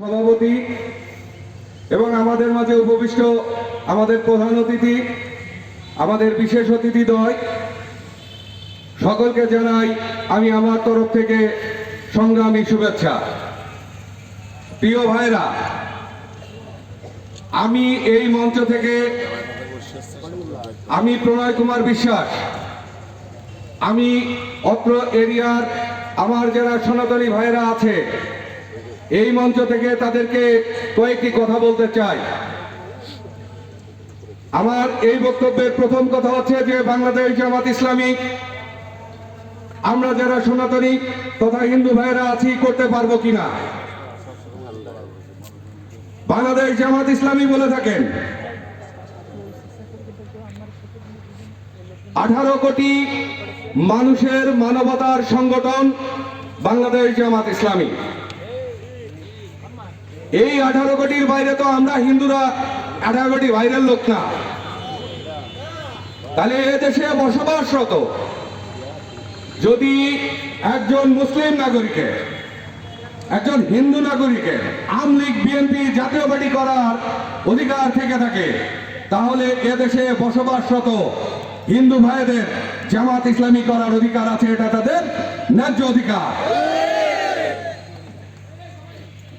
সভাপতি এবং আমাদের মাঝে উপবিষ্ট আমাদের প্রধান অতিথি, আমাদের বিশেষ অতিথিদ্বয় সকলকে জানাই আমি আমার তরফ থেকে সংগ্রামী শুভেচ্ছা। প্রিয় ভাইরা, আমি এই মঞ্চ থেকে আমি প্রণয় কুমার বিশ্বাস, আমি অত্র এরিয়ার আমার যারা সনাতনী ভাইরা আছে এই মঞ্চ থেকে তাদেরকে কয়েকটি কথা বলতে চাই। আমার এই বক্তব্যের প্রথম কথা হচ্ছে যে, বাংলাদেশ জামাত ইসলামী, আমরা যারা সনাতনী তথা হিন্দু ভাইরা আছি, করতে পারব কিনা? বাংলাদেশ জামাত ইসলামী বলে থাকেন, আঠারো কোটি মানুষের মানবতার সংগঠন বাংলাদেশ জামাত ইসলামী। এই আঠারো কোটির বাইরে তো আমরা হিন্দুরা আঠারো কোটি বাইরের লোক না। তাহলে এ দেশে বসবাসরত যদি একজন মুসলিম নাগরিকের একজন হিন্দু নাগরিকের Awami League, BNP Jatiya Party করার অধিকার থেকে থাকে, তাহলে এদেশে বসবাসরত হিন্দু ভাইদের জামাত ইসলামী করার অধিকার আছে, এটা তাদের ন্যায্য অধিকার।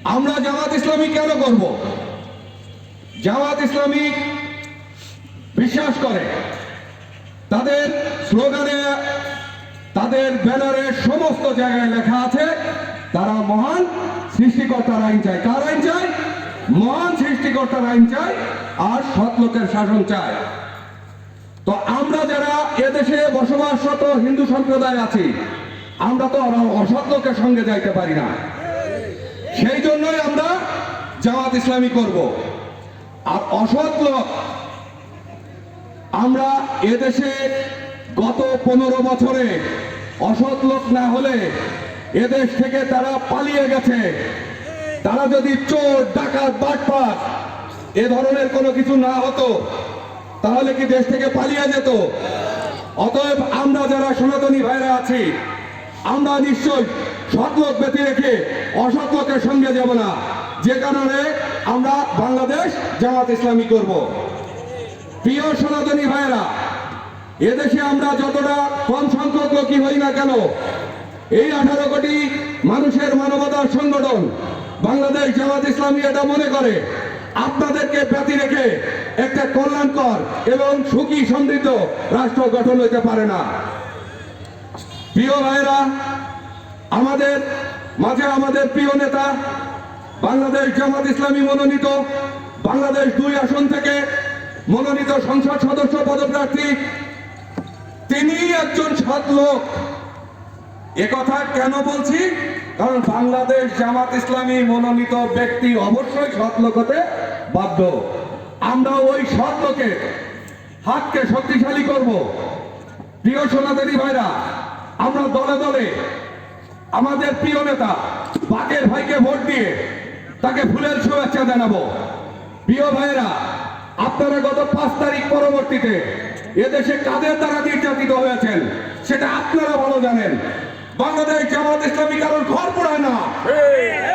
আমরা জামাত ইসলামী কেন করব? জামাত ইসলামী বিশ্বাস করে। তাদের স্লোগানে, তাদের ব্যানারে সমস্ত জায়গায় লেখা আছে, তারা মহান সৃষ্টিকর্তার আইন চায়। কার আইন চায়? মহান সৃষ্টিকর্তার আইন চায় আর সৎ লোকের শাসন চায়। তো আমরা যারা এদেশে বসবাসরত হিন্দু সম্প্রদায় আছি, আমরা তো অসৎ লোকের সঙ্গে যাইতে পারি না। সেই জন্যই আমরা জামাত ইসলামী করব। আর অসৎ লোক, আমরা এদেশে গত পনেরো বছরে অসৎ লোক না হলে এদেশ থেকে তারা পালিয়ে গেছে। তারা যদি চোর, ডাকাত বাটপাট এ ধরনের কোনো কিছু না হতো, তাহলে কি দেশ থেকে পালিয়ে যেত? অতএব আমরা যারা সনাতনী ভাইরা আছি, আমরা নিশ্চয় সৎলোক ব্যতী রেখে অসৎ সঙ্গে যাব না। যে কারণে আমরা বাংলাদেশ জামাত ইসলামী করব। প্রিয় সনাতনী ভাইরা এদেশে আমরা যতটা কম সংখ্যক লোকই হই না কেন, এই আঠারো কোটি মানুষের মানবতার সংগঠন বাংলাদেশ জামাত ইসলামী এটা মনে করে। আপনাদেরকে ব্যতী রেখে একটা কল্যাণকর এবং সুখী সমৃদ্ধ রাষ্ট্র গঠন হইতে পারে না। প্রিয় ভাইরা আমাদের মাঝে আমাদের প্রিয় নেতা, বাংলাদেশ জামাত ইসলামী মনোনীত, বাংলাদেশ দুই আসন থেকে মনোনীত সংসদ সদস্য পদপ্রার্থী। তিনি একজন সৎ লোক। কথা কেন বলছি? কারণ বাংলাদেশ জামাত ইসলামী মনোনীত ব্যক্তি অবশ্যই সৎ লোক হতে বাধ্য। আমরা ওই সৎ লোকের হাতকে শক্তিশালী করব। প্রিয় সোনাদারি ভাইরা, আমরা দলে দলে আমাদের প্রিয় নেতা বাকের ভাইকে ভোট দিয়ে তাকে ফুলের শুভেচ্ছা জানাব। প্রিয় ভাইরা আপনারা গত পাঁচ তারিখ পরবর্তীতে এদেশে কাদের দ্বারা নির্যাতিত হয়েছেন, সেটা আপনারা ভালো জানেন। বাংলাদেশ জামাত ইসলামী কারণ ঘর পড়ায় না।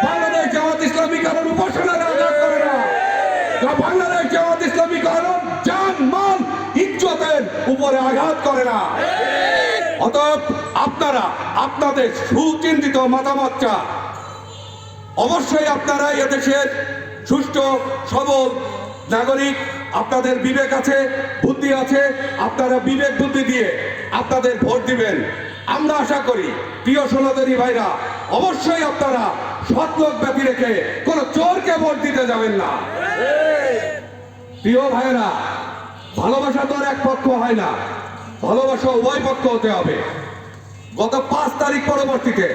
বাংলাদেশ জামাত ইসলামী কারণ উপাসনা আঘাত করে না। বাংলাদেশ জামাত ইসলামী কারণ জান মান ইজ্জতের উপরে আঘাত করে না। অতএব আপনারা আপনাদের সুচিন্তিত মতামত অবশ্যই আপনারা এদেশের সুষ্ঠু সবল নাগরিক আপনাদের বিবেক আছে বুদ্ধি আছে আপনারা বিবেক বুদ্ধি দিয়ে আপনাদের ভোট দিবেন। আমরা আশা করি প্রিয় সনাতনী ভাইরা অবশ্যই আপনারা সৎলোক ব্যতী রেখে কোন চোরকে ভোট দিতে যাবেন না। প্রিয় ভাইরা ভালোবাসা তো আর এক পক্ষ হয় না। ভালোবাসা উভয় পক্ষ হতে হবে। গত পাঁচ তারিখ পরবর্তীতে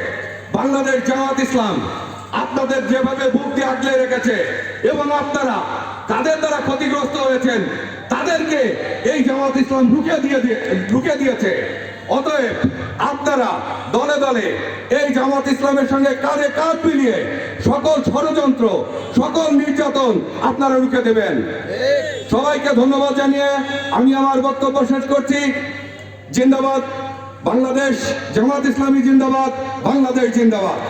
বাংলাদেশ জামাত ইসলাম আপনাদের যেভাবে বুদ্ধি আগলে রেখেছে এবং আপনারা তাদের দ্বারা ক্ষতিগ্রস্ত হয়েছেন, তাদেরকে এই জামাত ইসলাম ঢুকে দিয়ে দিয়ে- ঢুকে দিয়েছে। অতএব আপনারা দলে দলে এই জামাত ইসলামের সঙ্গে কাঁধে কাঁধ মিলিয়ে সকল ষড়যন্ত্র, সকল নির্যাতন আপনারা রুখে দেবেন। সবাইকে ধন্যবাদ জানিয়ে আমি আমার বক্তব্য শেষ করছি। জিন্দাবাদ, বাংলাদেশ জামাত ইসলামী জিন্দাবাদ, বাংলাদেশ জিন্দাবাদ।